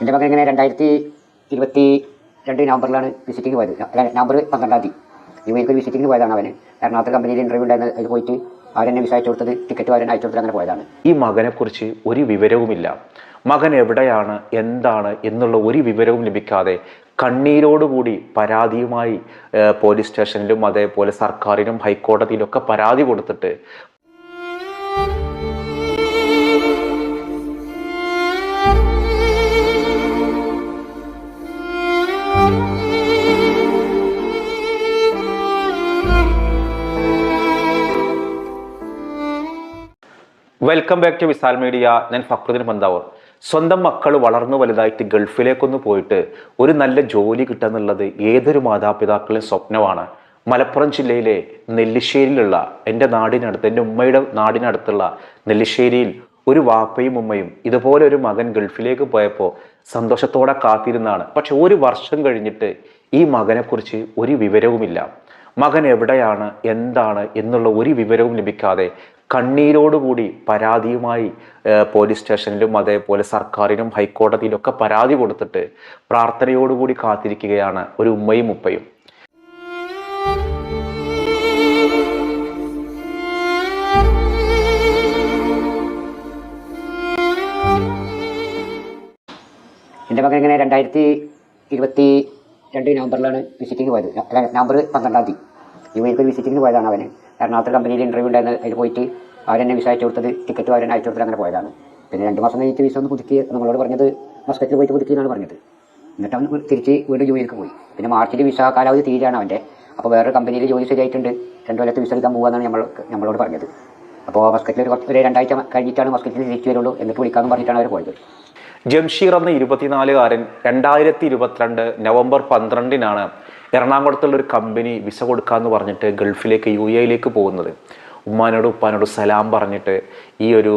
എന്റെ മകൻ ഇങ്ങനെ രണ്ടായിരത്തി ഇരുപത്തി രണ്ട് നവംബറിലാണ് വിസിറ്റിംഗ് പോയത്. നവംബർ പന്ത്രണ്ടാം തീയതി. യു എക്ക് ഒരു വിസിറ്റിംഗ് പോയതാണ് അവന്. എറണാകുളത്ത് കമ്പനിയിൽ ഇന്റർവ്യൂ ഉണ്ടായിരുന്നു. അതിൽ പോയിട്ട് അവരെന്നെ വിസ അയച്ചു കൊടുത്തത് ടിക്കറ്റ് അവരെന്നെ അയച്ചു കൊടുത്തത് അങ്ങനെ പോയതാണ്. ഈ മകനെക്കുറിച്ച് ഒരു വിവരവുമില്ല. മകൻ എവിടെയാണ് എന്താണ് എന്നുള്ള ഒരു വിവരവും ലഭിക്കാതെ കണ്ണീരോടുകൂടി പരാതിയുമായി പോലീസ് സ്റ്റേഷനിലും അതേപോലെ സർക്കാരിനും ഹൈക്കോടതിയിലൊക്കെ പരാതി കൊടുത്തിട്ട് welcome back to Visal media ഞാൻ ഫക്രുദ്ദീൻ പന്താവൂർ സ്വന്തം മക്കൾ വളർന്നു വലുതായിട്ട് ഗൾഫിലേക്കൊന്ന് പോയിട്ട് ഒരു നല്ല ജോലി കിട്ടുക എന്നുള്ളത് ഏതൊരു മാതാപിതാക്കളുടെ സ്വപ്നമാണ്. മലപ്പുറം ജില്ലയിലെ നെല്ലിശ്ശേരിയിലുള്ള എന്റെ നാടിനടുത്ത് എന്റെ ഉമ്മയുടെ നാടിനടുത്തുള്ള നെല്ലിശ്ശേരിയിൽ ഒരു വാപ്പയും ഉമ്മയും ഇതുപോലെ ഒരു മകൻ ഗൾഫിലേക്ക് പോയപ്പോൾ സന്തോഷത്തോടെ കാത്തിരുന്നാണ്. പക്ഷെ ഒരു വർഷം കഴിഞ്ഞിട്ട് ഈ മകനെക്കുറിച്ച് ഒരു വിവരവുമില്ല. മകൻ എവിടെയാണ് എന്താണ് എന്നുള്ള ഒരു വിവരവും ലഭിക്കാതെ കണ്ണീരോടുകൂടി പരാതിയുമായി പോലീസ് സ്റ്റേഷനിലും അതേപോലെ സർക്കാരിനും ഹൈക്കോടതിയിലൊക്കെ പരാതി കൊടുത്തിട്ട് പ്രാർത്ഥനയോടുകൂടി കാത്തിരിക്കുകയാണ് ഒരു ഉമ്മയും ഉപ്പയും. എന്റെ മകൻ ഇങ്ങനെ രണ്ടായിരത്തി ഇരുപത്തി രണ്ട് നവംബറിലാണ് വിസിറ്റിംഗ് പോയത്. നവംബർ പന്ത്രണ്ടാം തീയതി. യു എക്ക് വിസിറ്റിംഗ് പോയതാണ് അവന്. എറണാകുളത്ത് കമ്പനിയിൽ ഇന്റർവ്യൂ ഉണ്ടായിരുന്നു. അതിൽ പോയിട്ട് അവരെന്നെ വിസ അയച്ചു കൊടുത്തത് ടിക്കറ്റ് അവരെന്നെ അയച്ചു കൊടുത്തത് അങ്ങനെ പോയതാണ്. പിന്നെ രണ്ട് മാസം കഴിഞ്ഞിട്ട് വിസ ഒന്ന് പുതുക്കി നമ്മളോട് പറഞ്ഞത് മസ്കറ്റിൽ പോയിട്ട് പുതുക്കി എന്നാണ് പറഞ്ഞത്. എന്നിട്ട് അവൻ തിരിച്ച് വീണ്ടും ജോലിക്ക് പോയി. പിന്നെ മാർച്ചിൽ വിസ കാലാവധി തീരാണ് അവന്റെ അപ്പോൾ വേറൊരു കമ്പനിയിൽ ജോലി ശരിയായിട്ടുണ്ട്. രണ്ട് കൊല്ലത്ത് വിസ എടുക്കാൻ പോകുകയെന്നാണ് നമ്മൾ നമ്മളോട് പറഞ്ഞത്. അപ്പോൾ മസ്കറ്റിൽ ഒരു കുറച്ച് ഒരു രണ്ടാഴ്ച കഴിഞ്ഞിട്ടാണ് മസ്കറ്റിൽ തിരിച്ചു വരുള്ളൂ എന്നിട്ട് വിളിക്കാമെന്ന് പറഞ്ഞിട്ടാണ് അവർ പോയത്. ജംഷീർ എന്ന ഇരുപത്തിനാലുകാരൻ രണ്ടായിരത്തി ഇരുപത്തിരണ്ട് നവംബർ പന്ത്രണ്ടിനാണ് എറണാകുളത്തുള്ള ഒരു കമ്പനി വിസ കൊടുക്കാന്ന് പറഞ്ഞിട്ട് ഗൾഫിലേക്ക് യു എയിലേക്ക് പോകുന്നത്. ഉമ്മാനോട് ഉപ്പാനോട് സലാം പറഞ്ഞിട്ട് ഈ ഒരു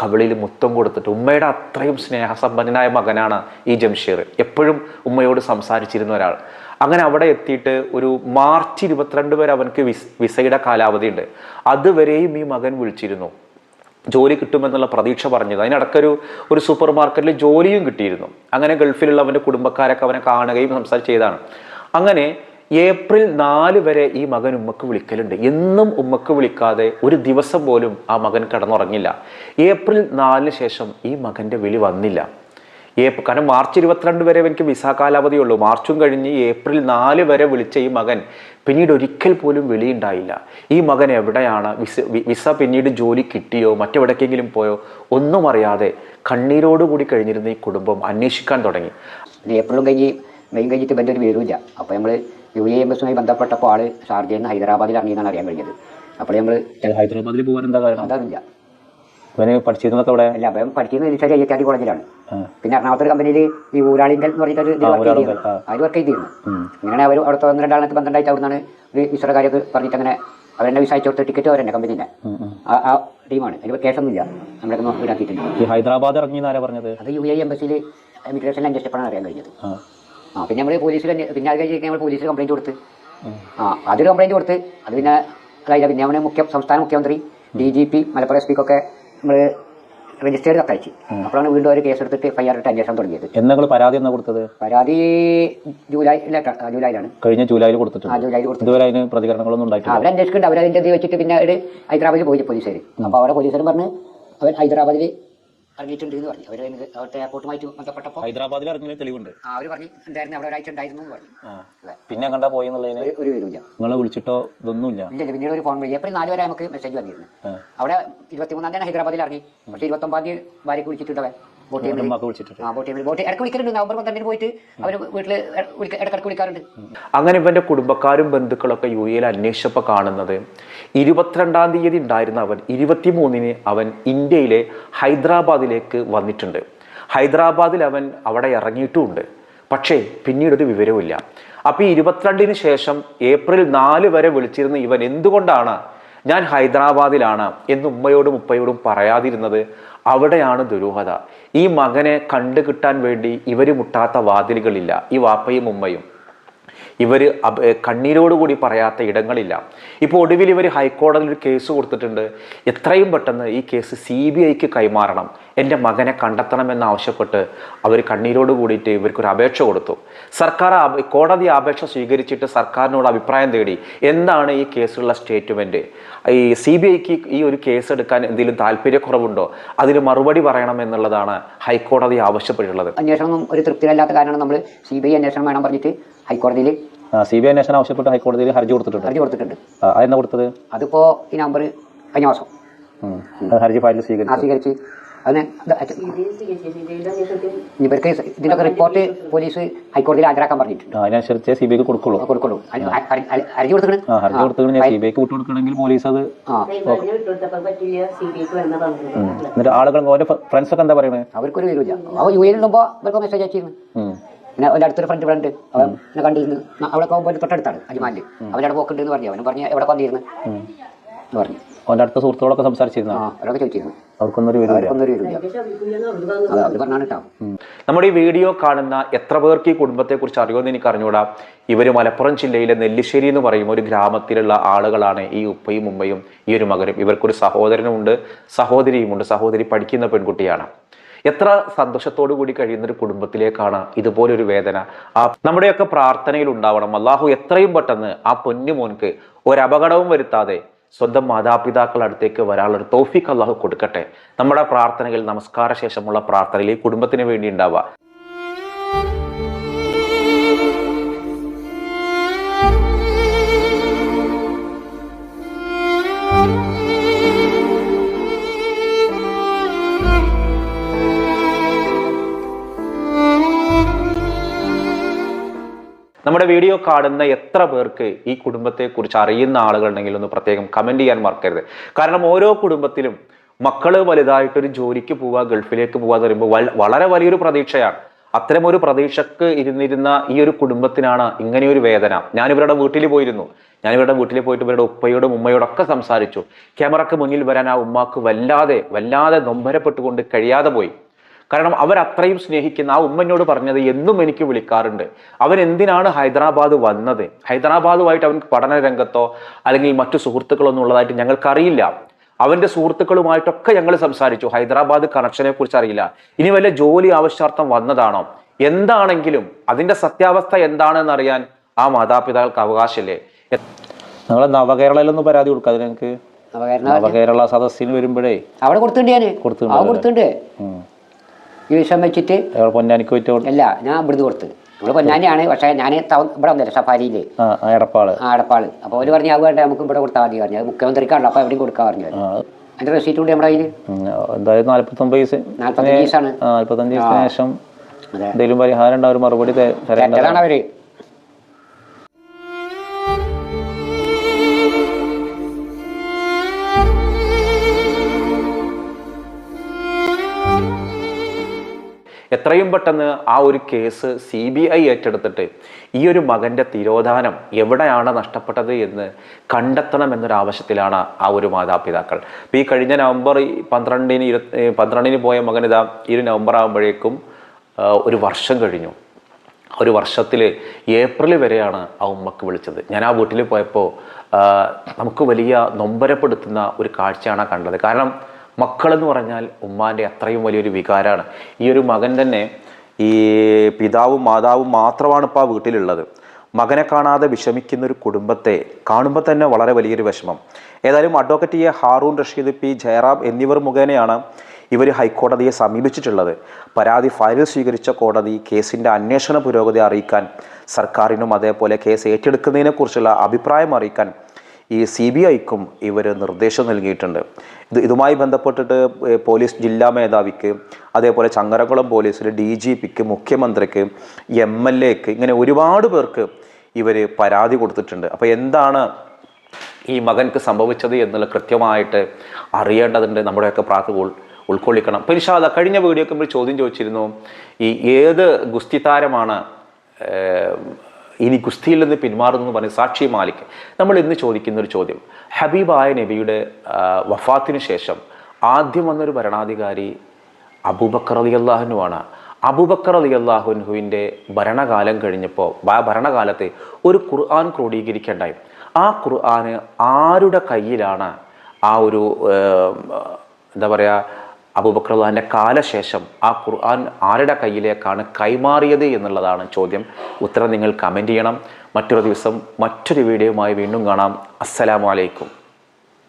കവിളിൽ മുത്തം കൊടുത്തിട്ട് ഉമ്മയുടെ അത്രയും സ്നേഹസമ്പന്നനായ മകനാണ് ഈ ജംഷീർ. എപ്പോഴും ഉമ്മയോട് സംസാരിച്ചിരുന്ന ഒരാൾ. അങ്ങനെ അവിടെ എത്തിയിട്ട് ഒരു മാർച്ച് ഇരുപത്തിരണ്ട് വരെ അവനക്ക് വിസ് വിസയുടെ കാലാവധി ഉണ്ട് അതുവരെയും ഈ മകൻ വിളിച്ചിരുന്നു. ജോലി കിട്ടുമെന്നുള്ള പ്രതീക്ഷ പറഞ്ഞത് അതിനിടക്കൊരു ഒരു സൂപ്പർ മാർക്കറ്റിൽ ജോലിയും കിട്ടിയിരുന്നു. അങ്ങനെ ഗൾഫിലുള്ള അവന്റെ കുടുംബക്കാരൊക്കെ അവനെ കാണുകയും സംസാരിച്ച് ചെയ്താണ് അങ്ങനെ ഏപ്രിൽ നാല് വരെ ഈ മകൻ ഉമ്മക്ക് വിളിക്കലുണ്ട്. എന്നും ഉമ്മക്ക് വിളിക്കാതെ ഒരു ദിവസം പോലും ആ മകൻ കിടന്നുറങ്ങില്ല. ഏപ്രിൽ നാലിന് ശേഷം ഈ മകന്റെ വിളി വന്നില്ല. ഏപ്രിൽ കാരണം മാർച്ച് ഇരുപത്തിരണ്ട് വരെ എനിക്ക് വിസ കാലാവധിയുള്ളൂ മാർച്ചും കഴിഞ്ഞ് ഏപ്രിൽ നാല് വരെ വിളിച്ച ഈ മകൻ പിന്നീട് ഒരിക്കൽ പോലും വിളിയുണ്ടായില്ല. ഈ മകൻ എവിടെയാണ്? വിസ വിസ പിന്നീട് ജോലി കിട്ടിയോ? മറ്റെവിടേക്കെങ്കിലും പോയോ? ഒന്നും അറിയാതെ കണ്ണീരോടുകൂടി കഴിഞ്ഞിരുന്ന ഈ കുടുംബം അന്വേഷിക്കാൻ തുടങ്ങി. ഏപ്രിലും കഴിഞ്ഞ് മെയ് കഴിഞ്ഞിട്ട് ഇവന്റെ ഒരു വിവരമില്ല അപ്പോൾ നമ്മൾ യു എ എംബസുമായി ബന്ധപ്പെട്ടപ്പോൾ ആൾ ഷാർജയിൽ നിന്ന് ഹൈദരാബാദിൽ ഇറങ്ങിയെന്നാണ് അറിയാൻ കഴിഞ്ഞത് അപ്പോൾ നമ്മൾ ഹൈദരാബാദിൽ പോകാൻ എന്താ കാരണം? അതറിയില്ല പഠിച്ചിരുന്നൊക്കെ അവിടെ അല്ല അപ്പം പഠിക്കുന്നത് നിശ്ചയ അയ്യക്കാടി കോളേജിലാണ്. പിന്നെ എറണാകുളത്ത് ഒരു കമ്പനിയിൽ ഈ ഊരാളിങ്കൽ എന്ന് പറഞ്ഞിട്ട് ഒരു വർക്ക് ചെയ്തിരുന്നു. അതിൽ വർക്ക് ചെയ്തിരുന്നു. ഇങ്ങനെ അവർ അവിടുത്തെ ഒന്ന് രണ്ടാളത്ത് പന്ത്രണ്ടായിട്ട് അവിടെ നിന്നാണ് ഒരു വിസയുടെ കാര്യം പറഞ്ഞിട്ട് അങ്ങനെ അവരെന്നെ വിസ അയച്ചു ടിക്കറ്റ് അവരെന്നെ കമ്പനിന്റെ ആ ആ ടീമാണ് അതിൽ കേസൊന്നുമില്ല നമ്മളൊക്കെ ഈടാക്കിയിട്ടുണ്ട് ഹൈദരാബാദ് ഇറങ്ങി പറഞ്ഞത്? അത് യു എ എംബസിയിൽ ഇമിഗ്രേഷൻ അന്വേഷിച്ചപ്പോഴാണ് അറിയാൻ കഴിഞ്ഞത്. ആ പിന്നെ നമ്മൾ പോലീസിൽ പിന്നെ അത് കഴിഞ്ഞ് നമ്മൾ പോലീസിൽ കംപ്ലൈന്റ് കൊടുത്ത്. ആ അതൊരു കംപ്ലൈന്റ് കൊടുത്ത്. അത് പിന്നെ അതായത് പിന്നെ നമ്മുടെ മുഖ്യ സംസ്ഥാന മുഖ്യമന്ത്രി D G P Malappuram S പിക്കൊക്കെ നമ്മൾ രജിസ്റ്റേർഡ് കത്തയച്ചു. അപ്പോഴാണ് വീണ്ടും അവർ കേസ് എടുത്തിട്ട് എഫ്ഐആർ ഐ ആർ ഇട്ട് അന്വേഷണം തുടങ്ങിയത്. എന്നങ്ങൾ പരാതി എന്നാ കൊടുത്തത്? പരാതി ജൂലൈ ജൂലൈയിലാണ്. കഴിഞ്ഞ ജൂലൈയിൽ ആ കൊടുത്തിട്ടുണ്ട്. ജൂലൈയിൽ കൊടുത്തു ഇതുവരെ അതിന് പ്രതികരണങ്ങളൊന്നും ഉണ്ടായിട്ടില്ല. അവർ അന്വേഷിക്കുന്നുണ്ട്. അവരതിന്റെ ഇത് വെച്ചിട്ട് പിന്നെ അവർ ഹൈദരാബാദിൽ പോയി പോലീസുകാർ അപ്പോൾ അവിടെ പോലീസുകാരും പറഞ്ഞ് അവർ ഹൈദരാബാദിൽ ഇറങ്ങിയിട്ടുണ്ട് എന്ന് പറഞ്ഞു അവർ അവിടുത്തെ എയർപോർട്ടുമായിട്ട് ബന്ധപ്പെട്ടപ്പോൾ ഹൈദരാബാദിൽ ഇറങ്ങിയ തെളിവുണ്ട്. അവർ പറഞ്ഞു ഉണ്ടായിരുന്നു അവിടെ ഒരാഴ്ച ഉണ്ടായിരുന്നു എന്ന് പറഞ്ഞു. പിന്നെ കണ്ടാ പോയി എന്നുള്ളതിന് ഒരു- വിവരമില്ല നിങ്ങളെ വിളിച്ചിട്ടോ ഇതൊന്നുമില്ല. ഇല്ല പിന്നീട് ഒരു ഫോൺ വഴി ഏപ്രിൽ നാല് വരെ നമുക്ക് മെസ്സേജ് വന്നിരുന്നു. അവിടെ ഇരുപത്തിമൂന്നാം തീയതി ഹൈദരാബാദിൽ ഇറങ്ങി. പക്ഷേ ഇരുപത്തൊമ്പതാം തീയതി ഭാര്യയ്ക്ക് വിളിച്ചിട്ടുണ്ട് അങ്ങനെ ഇവന്റെ കുടുംബക്കാരും ബന്ധുക്കളൊക്കെ യു എയിൽ അന്വേഷിച്ചപ്പോൾ കാണുന്നത് ഇരുപത്തിരണ്ടാം തീയതി ഉണ്ടായിരുന്ന അവൻ ഇരുപത്തിമൂന്നിന് അവൻ ഇന്ത്യയിലെ ഹൈദരാബാദിലേക്ക് വന്നിട്ടുണ്ട്. ഹൈദരാബാദിൽ അവൻ അവിടെ ഇറങ്ങിയിട്ടുമുണ്ട്. പക്ഷേ പിന്നീടൊരു വിവരവുമില്ല. അപ്പോൾ ഈ ഇരുപത്തിരണ്ടിന് ശേഷം ഏപ്രിൽ നാല് വരെ വിളിച്ചിരുന്ന ഇവൻ എന്തുകൊണ്ടാണ് ഞാൻ ഹൈദരാബാദിലാണ് എന്ന് ഉമ്മയോടും ഉപ്പയോടും പറയാതിരുന്നത്? അവിടെയാണ് ദുരൂഹത. ഈ മകനെ കണ്ടു കിട്ടാൻ വേണ്ടി ഇവർ മുട്ടാത്ത വാതിലുകളില്ല ഈ വാപ്പയും ഉമ്മയും. ഇവർ കണ്ണീരോടുകൂടി പറയാത്ത ഇടങ്ങളില്ല. ഇപ്പോൾ ഒടുവിൽ ഇവർ ഹൈക്കോടതിയിൽ ഒരു കേസ് കൊടുത്തിട്ടുണ്ട്. എത്രയും പെട്ടെന്ന് ഈ കേസ് സി ബി ഐക്ക് കൈമാറണം. എന്റെ മകനെ കണ്ടെത്തണമെന്ന് ആവശ്യപ്പെട്ട് അവർ കണ്ണീരോട് കൂടിയിട്ട് ഇവർക്കൊരു അപേക്ഷ കൊടുത്തു. സർക്കാർ കോടതി അപേക്ഷ സ്വീകരിച്ചിട്ട് സർക്കാരിനോട് അഭിപ്രായം തേടി എന്താണ് ഈ കേസിലുള്ള സ്റ്റേറ്റ്മെന്റ് ഈ സി ബി ഐക്ക് ഈ ഒരു കേസ് എടുക്കാൻ എന്തെങ്കിലും താല്പര്യക്കുറവുണ്ടോ? അതിന് മറുപടി പറയണമെന്നുള്ളതാണ് ഹൈക്കോടതി ആവശ്യപ്പെട്ടിട്ടുള്ളത്. അന്വേഷണം ഒരു തൃപ്തിയില്ലാത്ത കാരണം നമ്മൾ സി ബി ഐ അന്വേഷണം വേണം പറഞ്ഞിട്ട് ഹൈക്കോടതിയിൽ സി ബി ഐ അന്വേഷണം ആവശ്യപ്പെട്ട് ഹൈക്കോടതിയിൽ ഹർജി കൊടുത്തിട്ടുണ്ട്. ഹർജി കൊടുത്തിട്ടുണ്ട്. അതെന്താ അതെന്നാ കൊടുത്തത്? അതിപ്പോൾ ഈ നമ്പർ കഴിഞ്ഞ മാസം. ഹർജി ഫയൽ സ്വീകരിച്ചു. സ്വീകരിച്ച്. അതിന് ഇവർക്ക് ഇതിനൊക്കെ റിപ്പോർട്ട് പോലീസ് ഹൈക്കോടതിയിൽ ഹാജരാക്കാൻ പറഞ്ഞിട്ടുണ്ട്. ആ, അതിനനുസരിച്ച് സി ബി ഐക്ക് കൊടുക്കുള്ളൂ. കൊടുക്കുള്ളൂ. ഹർജി ഹർജി സി ബി ഐക്ക് വിട്ടു കൊടുക്കണമെങ്കിൽ പോലീസ് അത്. എന്നിട്ട് ആളുകൾ ഓരോ ഫ്രണ്ട്സ് ഒക്കെ എന്താ പറയുന്നത് അവർക്കൊരു വിവരമില്ല. അവ യു എല്ലുമ്പോ അവർക്ക് മെസ്സേജ് അയച്ചിരുന്നു. പിന്നെ അവന്റെ അടുത്തൊരു ഫ്രണ്ട് ഇവിടെ ഉണ്ട്. അവൻ എന്നെ കണ്ടിരുന്നു. അവിടെ പോകുമ്പോൾ തൊട്ടടുത്താണ് അജിമാലിൽ അവനവിടെ പോക്കുണ്ടെന്ന് പറഞ്ഞു. അവനും പറഞ്ഞു എവിടെ വന്നിരുന്നു? എന്ന് പറഞ്ഞു. അവന്റെ അടുത്ത സുഹൃത്തുക്കളൊക്കെ സംസാരിച്ചിരുന്നു ആ അവരൊക്കെ ചോദിച്ചിരുന്നു. അവർക്കൊന്നും ഒരു വിവരമില്ല അവർക്കൊന്നും ഒരു അത് അവർ പറഞ്ഞാണ് കേട്ടോ. നമ്മുടെ ഈ വീഡിയോ കാണുന്ന എത്ര പേർക്ക് ഈ കുടുംബത്തെക്കുറിച്ച് അറിയുമെന്ന് എനിക്ക് അറിഞ്ഞുകൂടാ. ഇവർ മലപ്പുറം ജില്ലയിലെ നെല്ലിശ്ശേരി എന്ന് പറയും ഒരു ഗ്രാമത്തിലുള്ള ആളുകളാണ് ഈ ഉപ്പയും ഉമ്മയും ഈ ഒരു മകനും. ഇവർക്കൊരു സഹോദരനുമുണ്ട് സഹോദരിയുമുണ്ട്. സഹോദരി പഠിക്കുന്ന പെൺകുട്ടിയാണ്. എത്ര സന്തോഷത്തോടു കൂടി കഴിയുന്ന ഒരു കുടുംബത്തിലേക്കാണ് ഇതുപോലൊരു വേദന. ആ നമ്മുടെയൊക്കെ പ്രാർത്ഥനയിൽ ഉണ്ടാവണം. അള്ളാഹു എത്രയും പെട്ടെന്ന് ആ പൊന്നു മോൻക്ക് ഒരു അപകടവും വരുത്താതെ സ്വന്തം മാതാപിതാക്കളുടെ അടുത്തേക്ക് വരാനുള്ളൊരു തോഫിക്ക് അള്ളാഹു കൊടുക്കട്ടെ. നമ്മുടെ പ്രാർത്ഥനയിൽ നമസ്കാര ശേഷമുള്ള പ്രാർത്ഥനയിൽ കുടുംബത്തിന് വേണ്ടി ഉണ്ടാവുക. നമ്മുടെ വീഡിയോ കാണുന്ന എത്ര പേർക്ക് ഈ കുടുംബത്തെക്കുറിച്ച് അറിയുന്ന ആളുകളുണ്ടെങ്കിൽ ഒന്ന് പ്രത്യേകം കമന്റ് ചെയ്യാൻ മറക്കരുത്. കാരണം ഓരോ കുടുംബത്തിലും മക്കൾ വലുതായിട്ടൊരു ജോലിക്ക് പോവുക ഗൾഫിലേക്ക് പോവുക എന്ന് പറയുമ്പോൾ വളരെ വലിയൊരു പ്രതീക്ഷയാണ്. അത്തരം ഒരു പ്രതീക്ഷക്ക് ഇരുന്നിരുന്ന ഈ ഒരു കുടുംബത്തിനാണ് ഇങ്ങനെയൊരു വേദന. ഞാൻ ഇവരുടെ വീട്ടിൽ പോയിരുന്നു. ഞാൻ ഇവരുടെ വീട്ടിൽ പോയിട്ട് ഇവരുടെ ഉപ്പയോടും ഉമ്മയോടൊക്കെ സംസാരിച്ചു. ക്യാമറക്ക് മുന്നിൽ വരാൻ ആ ഉമ്മാക്ക് വല്ലാതെ വല്ലാതെ നൊമ്പരപ്പെട്ടുകൊണ്ട് കഴിയാതെ പോയി. കാരണം അവർ അത്രയും സ്നേഹിക്കുന്ന ആ ഉമ്മനോട് പറഞ്ഞത് എന്നും എനിക്ക് വിളിക്കാറുണ്ട്. അവൻ എന്തിനാണ് ഹൈദരാബാദ് വന്നത്? ഹൈദരാബാദുമായിട്ട് അവൻ പഠന രംഗത്തോ അല്ലെങ്കിൽ മറ്റു സുഹൃത്തുക്കളൊന്നും ഉള്ളതായിട്ട് ഞങ്ങൾക്കറിയില്ല. അവന്റെ സുഹൃത്തുക്കളുമായിട്ടൊക്കെ ഞങ്ങൾ സംസാരിച്ചു. ഹൈദരാബാദ് കണക്ഷനെ കുറിച്ച് അറിയില്ല. ഇനി വല്ല ജോലി ആവശ്യാർത്ഥം വന്നതാണോ? എന്താണെങ്കിലും അതിന്റെ സത്യാവസ്ഥ എന്താണെന്ന് അറിയാൻ ആ മാതാപിതാക്കൾക്ക് അവകാശമില്ലേ? നിങ്ങൾ നവകേരളയിലൊന്നും പരാതി കൊടുക്കാതെ നിങ്ങൾക്ക് നവകേരള നവകേരള സദസ്സിന് വരുമ്പോഴേ അവിടെ കൊടുത്തിട്ടുണ്ട് ഞാൻ കൊടുത്തിട്ടുണ്ട്. ഈ വിഷയം വെച്ചിട്ട് അയാൾ പൊന്നാനിക്ക് പോയിട്ട് അല്ല ഞാൻ ഇവിടുന്ന് കൊടുത്ത്. നമ്മൾ പൊന്നാനിയാണ് പക്ഷേ ഞാൻ ഇവിടെ വന്നില്ല സഫാരിയിൽ എടപ്പാൾ. ആ എടപ്പാൾ. അപ്പോൾ അവർ പറഞ്ഞു അത് വേണ്ട നമുക്ക് ഇവിടെ കൊടുത്താൽ മതി പറഞ്ഞു. മുഖ്യമന്ത്രിക്കാണല്ലോ അപ്പോൾ എവിടെയും കൊടുക്കാൻ പറഞ്ഞു. അതിന്റെ റെസീറ്റ് കൂടി നമ്മുടെ കയ്യിൽ നാല്പത്തഞ്ച് എന്തായാലും നാല്പത്തൊമ്പത് ദിവസമാണ് നാല്പത്തഞ്ച് ശേഷം എന്തെങ്കിലും പരിഹാരം ഉണ്ടാവും മറുപടി അവർ. എത്രയും പെട്ടെന്ന് ആ ഒരു കേസ് സി ബി ഐ ഏറ്റെടുത്തിട്ട് ഈ ഒരു മകന്റെ തിരോധാനം എവിടെയാണ് നഷ്ടപ്പെട്ടത് എന്ന് കണ്ടെത്തണം എന്നൊരു ആവശ്യത്തിലാണ് ആ ഒരു മാതാപിതാക്കൾ. ഇപ്പം ഈ കഴിഞ്ഞ നവംബർ പന്ത്രണ്ടിന് ഇരു പന്ത്രണ്ടിന് പോയ മകൻ ഇതാ ഒരു നവംബർ ആകുമ്പോഴേക്കും ഒരു വർഷം കഴിഞ്ഞു. ഒരു വർഷത്തിൽ ഏപ്രിൽ വരെയാണ് ആ ഉമ്മക്ക് വിളിച്ചത്. ഞാൻ ആ വീട്ടിൽ പോയപ്പോൾ നമുക്ക് വലിയ നൊമ്പരപ്പെടുത്തുന്ന ഒരു കാഴ്ചയാണ് കണ്ടത്. കാരണം മക്കളെന്ന് പറഞ്ഞാൽ ഉമ്മാന്റെ അത്രയും വലിയൊരു വികാരമാണ്. ഈ ഒരു മകൻ തന്നെ ഈ പിതാവും മാതാവും മാത്രമാണ് ഇപ്പോൾ ആ വീട്ടിലുള്ളത്. മകനെ കാണാതെ വിഷമിക്കുന്ന ഒരു കുടുംബത്തെ കാണുമ്പോൾ തന്നെ വളരെ വലിയൊരു വിഷമം. ഏതായാലും advocate A Haroon Rasheed P Jayaram എന്നിവർ മുഖേനയാണ് ഇവർ ഹൈക്കോടതിയെ സമീപിച്ചിട്ടുള്ളത്. പരാതി ഫയൽ സ്വീകരിച്ച കോടതി കേസിന്റെ അന്വേഷണ പുരോഗതി അറിയിക്കാൻ സർക്കാരിനും അതേപോലെ കേസ് ഏറ്റെടുക്കുന്നതിനെക്കുറിച്ചുള്ള അഭിപ്രായം അറിയിക്കാൻ ഈ സി ബി ഐക്കും ഇവർ നിർദ്ദേശം നൽകിയിട്ടുണ്ട്. ഇത് ഇതുമായി ബന്ധപ്പെട്ടിട്ട് പോലീസ് ജില്ലാ മേധാവിക്ക് അതേപോലെ ചങ്ങരകുളം പോലീസിൽ ഡി ജി പിക്ക് മുഖ്യമന്ത്രിക്ക് എം എൽ എക്ക് ഇങ്ങനെ ഒരുപാട് പേർക്ക് ഇവർ പരാതി കൊടുത്തിട്ടുണ്ട്. അപ്പോൾ എന്താണ് ഈ മകൻക്ക് സംഭവിച്ചത് എന്നുള്ള കൃത്യമായിട്ട് അറിയേണ്ടതുണ്ട്. നമ്മുടെയൊക്കെ പ്രാർത്ഥന ഉൾക്കൊള്ളിക്കണം. പരിശാദ കഴിഞ്ഞ വീഡിയോക്ക് നമ്മൾ ചോദ്യം ചോദിച്ചിരുന്നു ഈ ഏത് ഗുസ്തി താരമാണ് ഇനി ഗുസ്തിയിൽ നിന്ന് പിന്മാറുന്നു പറഞ്ഞ് സാക്ഷി മാലിക്. നമ്മൾ ഇന്ന് ചോദിക്കുന്ന ഒരു ചോദ്യം. ഹബീബായ നബിയുടെ വഫാത്തിന് ശേഷം ആദ്യം വന്നൊരു ഭരണാധികാരി അബൂബക്കർ അലി അള്ളാഹുനുമാണ് അബൂബക്കർ അലി അള്ളാഹുൻഹുവിന്റെ ഭരണകാലം കഴിഞ്ഞപ്പോൾ ഭരണകാലത്ത് ഒരു ഖുർആൻ ക്രോഡീകരിക്കേണ്ടായി. ആ ഖുർആന് ആരുടെ കയ്യിലാണ് ആ ഒരു എന്താ പറയുക അബൂബക്രദാന്റെ കാലശേഷം ആ ഖുർആൻ ആരുടെ കയ്യിലേക്കാണ് കൈമാറിയത് എന്നുള്ളതാണ് ചോദ്യം. ഉത്തരം നിങ്ങൾ കമന്റ് ചെയ്യണം. മറ്റൊരു ദിവസം മറ്റൊരു വീഡിയോയുമായി വീണ്ടും കാണാം. അസ്സലാമു അലൈക്കും.